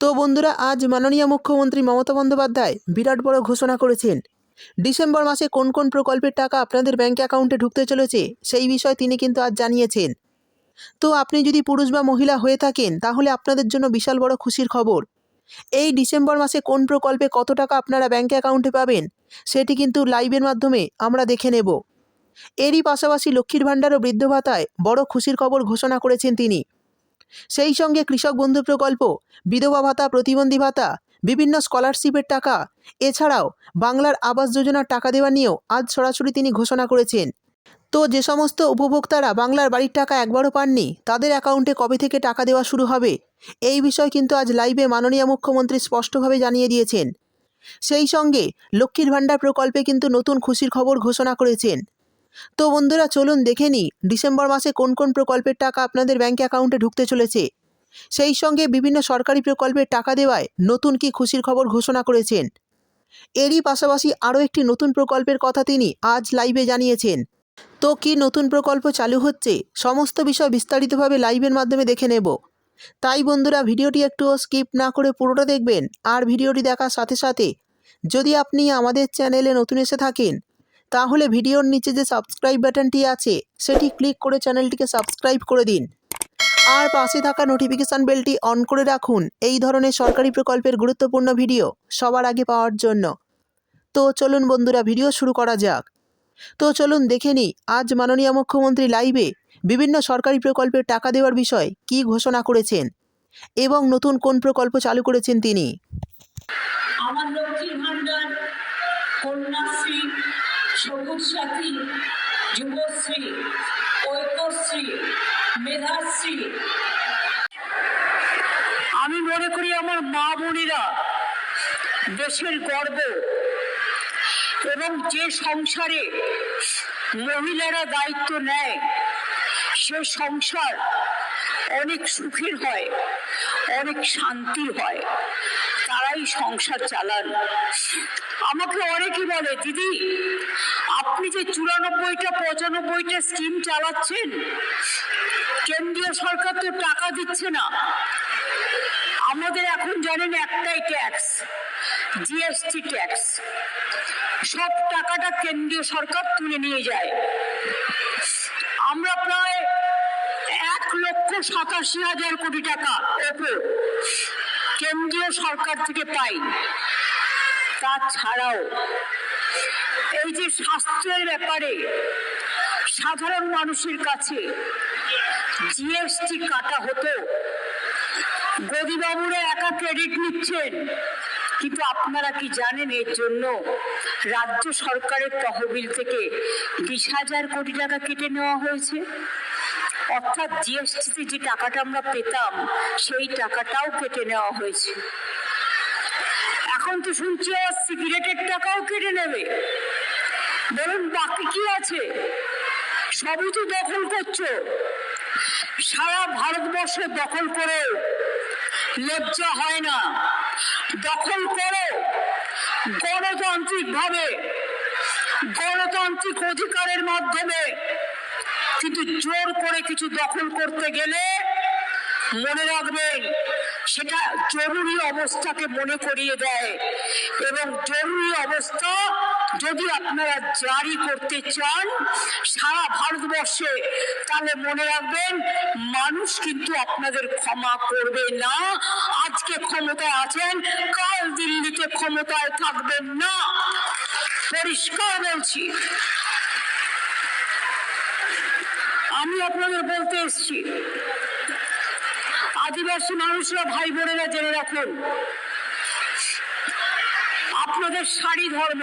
তো বন্ধুরা, আজ মাননীয় মুখ্যমন্ত্রী মমতা বন্দ্যোপাধ্যায় বিরাট বড় ঘোষণা করেছেন। ডিসেম্বর মাসে কোন কোন প্রকল্পের টাকা আপনাদের ব্যাঙ্ক অ্যাকাউন্টে ঢুকতে চলেছে, সেই বিষয়ে তিনি কিন্তু আজ জানিয়েছেন। তো আপনি যদি পুরুষ বা মহিলা হয়ে থাকেন, তাহলে আপনাদের জন্য বিশাল বড় খুশির খবর। এই ডিসেম্বর মাসে কোন প্রকল্পে কত টাকা আপনারা ব্যাঙ্ক অ্যাকাউন্টে পাবেন, সেটি কিন্তু লাইভের মাধ্যমে আমরা দেখে নেব। এরই পাশাপাশি লক্ষ্মীর ভাণ্ডার ও বৃদ্ধ ভাতায় বড় খুশির খবর ঘোষণা করেছেন তিনি। সেই সঙ্গে কৃষক বন্ধু প্রকল্প, বিধবা ভাতা, প্রতিবন্ধী ভাতা, বিভিন্ন স্কলারশিপের টাকা, এছাড়াও বাংলার আবাস যোজনার টাকা দেওয়া নিয়েও আজ সরাসরি তিনি ঘোষণা করেছেন। তো যে সমস্ত উপভোক্তারা বাংলার বাড়ির টাকা একবারও পাননি, তাদের অ্যাকাউন্টে কবে থেকে টাকা দেওয়া শুরু হবে? এই বিষয় কিন্তু আজ লাইভে মাননীয় মুখ্যমন্ত্রী স্পষ্টভাবে জানিয়ে দিয়েছেন। সেই সঙ্গে লক্ষ্মীর ভাণ্ডার প্রকল্পে কিন্তু নতুন খুশির খবর ঘোষণা করেছেন। তো বন্ধুরা, চলুন দেখে নিই ডিসেম্বর মাসে কোন কোন প্রকল্পের টাকা আপনাদের ব্যাঙ্ক অ্যাকাউন্টে ঢুকতে চলেছে। সেই সঙ্গে বিভিন্ন সরকারি প্রকল্পের টাকা দেওয়ায় নতুন কি খুশির খবর ঘোষণা করেছেন। এরই পাশাপাশি আরও একটি নতুন প্রকল্পের কথা তিনি আজ লাইভে জানিয়েছেন। তো কি নতুন প্রকল্প চালু হচ্ছে, সমস্ত বিষয় বিস্তারিতভাবে লাইভের মাধ্যমে দেখে নেব। তাই বন্ধুরা, ভিডিওটি একটুও স্কিপ না করে পুরোটা দেখবেন, আর ভিডিওটি দেখার সাথে সাথে যদি আপনি আমাদের চ্যানেলে নতুন এসে থাকেন তাহলে ভিডিওর নিচে যে সাবস্ক্রাইব বাটনটি আছে, সেটি ক্লিক করে চ্যানেলটিকে সাবস্ক্রাইব করে দিন। আর পাশে থাকা নোটিফিকেশান বেলটি অন করে রাখুন। এই ধরনের সরকারি প্রকল্পের গুরুত্বপূর্ণ ভিডিও সবার আগে পাওয়ার জন্য। তো চলুন বন্ধুরা, ভিডিও শুরু করা যাক। তো চলুন দেখে নিই, আজ মাননীয় মুখ্যমন্ত্রী লাইভে বিভিন্ন সরকারি প্রকল্পের টাকা দেওয়ার বিষয় কী ঘোষণা করেছেন এবং নতুন কোন প্রকল্প চালু করেছেন তিনি? আমার লক্ষ্মীর ভাণ্ডার, কন্যাশ্রী সবুজ সাথী, যুবশ্রী, ঐক্যশ্রী, মেধাশ্রী। আমি মনে করি আমার মা বোনেরা দেশের গর্ব এবং যে সংসারে মহিলারা দায়িত্ব নেয়, সে সংসার অনেক সুখের হয়, অনেক শান্তির হয়। তারাই সংসার চালান। আমাকে অনেকে বলে, দিদি, আপনি যে চুরানব্বইটা, পঁচানব্বইটা স্কিম চালাচ্ছেন, কেন্দ্রীয় সরকার তো টাকা দিচ্ছে না। আমাদের এখন জানেন একটাই ট্যাক্স জিএসটি ট্যাক্স সব টাকাটা কেন্দ্রীয় সরকার তুলে নিয়ে যায়। আমরা প্রায় এক লক্ষ সাতাশি হাজার কোটি টাকা ওপর। কেন্দ্রীয় সরকার থেকে পাই। তাছাড়াও এই যে স্বাস্থ্যের ব্যাপারে সাধারণ মানুষের কাছে জিএসটি কাটা হতো, গদিবাবুরা একা ক্রেডিট নিচ্ছেন। কিন্তু আপনারা কি জানেন এর জন্য রাজ্য সরকারের তহবিল থেকে বিশ হাজার কোটি টাকা কেটে নেওয়া হয়েছে? অর্থাৎ জিএসটিতে যে টাকাটা আমরা পেতাম, সেই টাকাটাও কেটে নেওয়া হয়েছে। এখন তো শুনছি আবার সিগারেটের টাকাও কেটে নেবে। বলুন, বাকি কি আছে? সবই তো দখল করছ। সারা ভারতবর্ষ দখল করে। লজ্জা হয় না। দখল করো। গণতান্ত্রিক ভাবে গণতান্ত্রিক অধিকারের মাধ্যমে। কিন্তু জোর করে কিছু দখল করতে গেলে মনে রাখবেন সেটা জরুরি অবস্থাকে মনে করিয়ে দেয়। এবং জরুরি অবস্থা যদি আপনারা জারি করতে চান সারা ভারতবর্ষে, তাহলে মনে রাখবেন মানুষ কিন্তু আপনাদের ক্ষমা করবে না। আজকে ক্ষমতায় আছেন, কাল দিল্লিতে ক্ষমতায় থাকবেন না। পরিষ্কার বলছি আমি আপনাদের বলতে এসছি। আদিবাসী মানুষরা ভাই বোনেরা জেনে রাখুন, আপনাদের শাড়ি ধর্ম,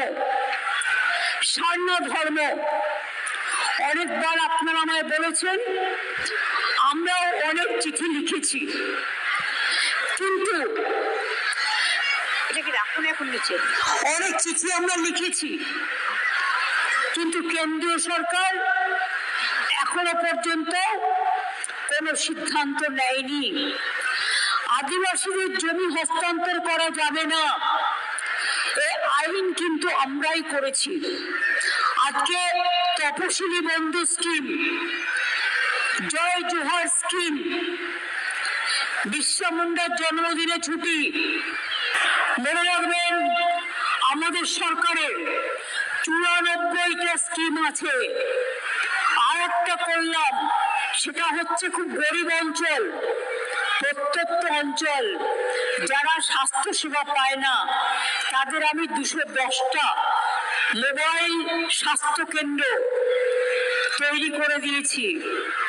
স্বর্ণ ধর্ম, অনেকবার আপনারা আমায় বলেছেন, আমরাও অনেক চিঠি লিখেছি। কিন্তু এখন অনেক চিঠি আমরা লিখেছি, কিন্তু কেন্দ্রীয় সরকার এখনও পর্যন্ত কোনো সিদ্ধান্ত নেয়নি। আদিবাসীদের জমি হস্তান্তর করা যাবে না। এ আইন কিন্তু আমরাই করেছি। আজকে তপশিলি বন্ধু স্কিম, জয় জোহার স্কিম, বিশ্বা মুন্ডার জন্মদিনে ছুটি। মনে রাখবেন, আমাদের সরকারের চুরানব্বইটা স্কিম আছে। একটা করলাম। সেটা হচ্ছে খুব গরিব অঞ্চল প্রত্যন্ত অঞ্চল। যারা স্বাস্থ্য সেবা পায় না, তাদের আমি দুশো দশটা মোবাইল স্বাস্থ্য কেন্দ্র তৈরি করে দিয়েছি।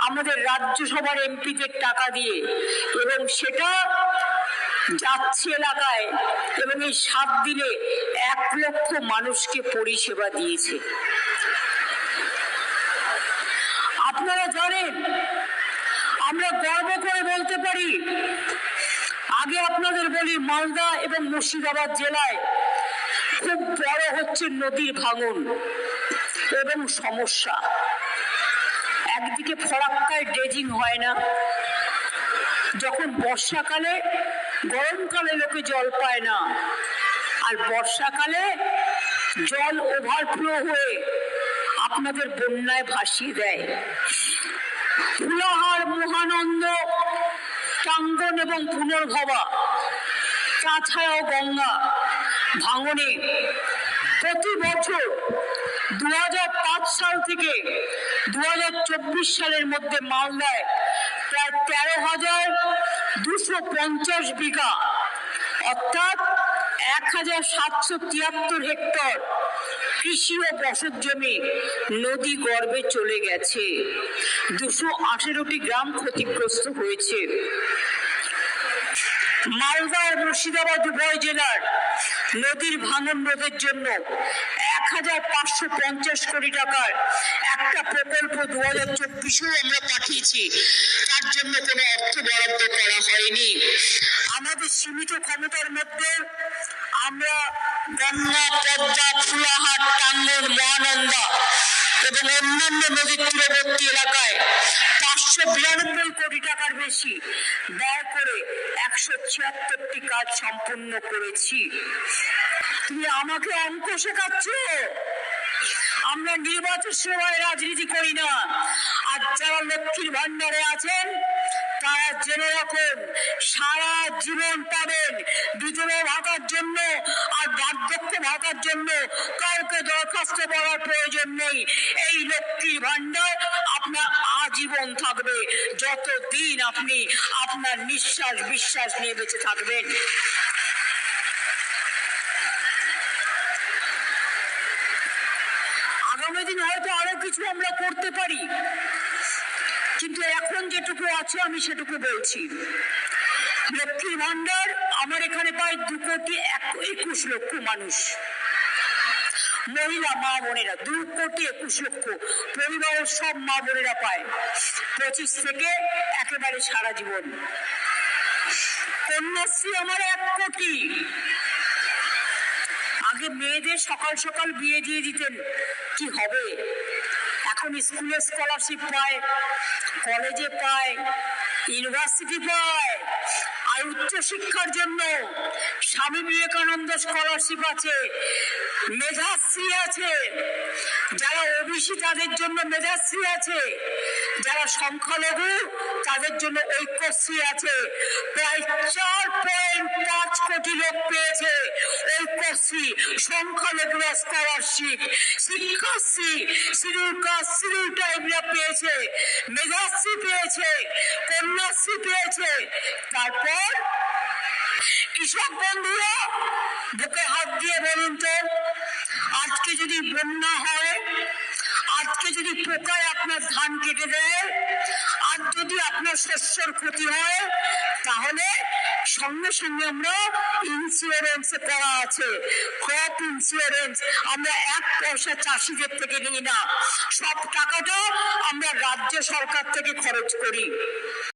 আমাদের রাজ্যসভার এমপিদের টাকা দিয়ে। এবং সেটা যাচ্ছে এলাকায় এবং এই সাত দিনে এক লক্ষ মানুষকে পরিষেবা দিয়েছে আপনারা জানেন আমরা গর্ব করে পারি আগে আপনাদের বলি, মালদা এবং মুর্শিদাবাদ জেলায় খুব বড় হচ্ছে নদীর ভাঙন এবং সমস্যা। একদিকে ফরাক্কায় ড্রেজিং হয় না। যখন বর্ষাকালে, গরমকালে লোকে জল পায় না। আর বর্ষাকালে জল ওভারফ্লো হয়ে আপনাদের বন্যায় ভাসিয়ে দেয়। ফুলাহার, মহানন্দ টাঙ্গন এবং পুনর্ভবা, চাছায়া ও গঙ্গা ভাঙনে প্রতি বছর দু হাজার পাঁচ সাল থেকে দু হাজার চব্বিশ সালের মধ্যে মালদায় প্রায় তেরো হাজার দুশো পঞ্চাশ বিঘা, অর্থাৎ এক হাজার সাতশো তিয়াত্তর হেক্টর কৃষি ও বসত জমি নদী গর্বে চলে গেছে। দুশো আঠেরোটি গ্রাম ক্ষতিগ্রস্ত হয়েছে। মালদা ও মুর্শিদাবাদ উভয় জেলার নদীর ভাঙন রোধের জন্য এক হাজার পাঁচশো পঞ্চাশ কোটি টাকার একটা প্রকল্প দু হাজার চব্বিশেও আমরা পাঠিয়েছি। তার জন্য কোনো অর্থ বরাদ্দ করা হয়নি। আমাদের সীমিত ক্ষমতার মধ্যে আমরা পদ্মা ফুলাহাট এবং অন্যান্য নদীর তীরবর্তী এলাকায় পাঁচশো বিরানব্বই কোটি টাকার বেশি করে একশো ছিয়াত্তরটি কাজ সম্পূর্ণ করেছি। তুমি আমাকে অঙ্ক শেখাচ্ছ? আমরা নির্বাচন সময় রাজনীতি করি না। আর যারা লক্ষ্মীর ভান্ডারে আছেন তারা জেনে রাখুন, সারা জীবন পাবেন বিধবা ভাতার জন্য আর বার্ধক্য ভাতার জন্য কাউকে দরখাস্ত করার প্রয়োজন নেই। এই লক্ষ্মীর ভান্ডার আপনার আজীবন থাকবে। যতদিন আপনি আপনার নিঃশ্বাস বিশ্বাস নিয়ে বেঁচে থাকবেন। আগামী দিন হয়তো আরও কিছু আমরা করতে পারি। কিন্তু এখন যেটুকু আছে, আমি সেটুকু বলছি। লক্ষ্মী ভান্ডার আমার এখানে প্রায় দু কোটি এক, একুশ লক্ষ মানুষ। মহিলা, মা বোনেরা, দু কোটি একুশ লক্ষ। পরিবারের সব মা বোনেরা পায়। পঁচিশ থেকে একেবারে সারা জীবন। কন্যাশ্রী আমার এক কোটি। আগে মেয়েদের সকাল সকাল বিয়ে দিয়ে দিতেন। কি হবে? এখন স্কুলে স্কলারশিপ পায় কলেজে পায় ইউনিভার্সিটি পায়, আর উচ্চশিক্ষার জন্য স্বামী বিবেকানন্দ স্কলারশিপ আছে, মেধাশ্রী আছে, যারা ওবিসি তাদের জন্য মেধাশ্রী আছে, যারা সংখ্যালঘু তাদের জন্য ঐক্যশ্রী আছে। প্রায় চার পয়েন্ট পাঁচ কোটি লোক পেয়েছে ঐক্যশ্রী সংখ্যালঘুরা scholarship Shikshashree schedule caste, schedule টাইমরা পেয়েছে, মেধাশ্রী পেয়েছে, কন্যাশ্রী পেয়েছে। তারপর কৃষক বন্ধুরা, বুকে হাত দিয়ে বলুন তো, আজকে যদি বন্যা হয় আজকে যদি পোকায় আপনার ধান কেটে দেয় আর যদি আপনার শস্যর ক্ষতি হয়, তাহলে সঙ্গে সঙ্গে আমরা ইন্স্যুরেন্স করা আছে। ক্রপ ইন্স্যুরেন্স আমরা এক পয়সা চাষিদের থেকে নিই না। সব টাকাটা আমরা রাজ্য সরকার থেকে খরচ করি।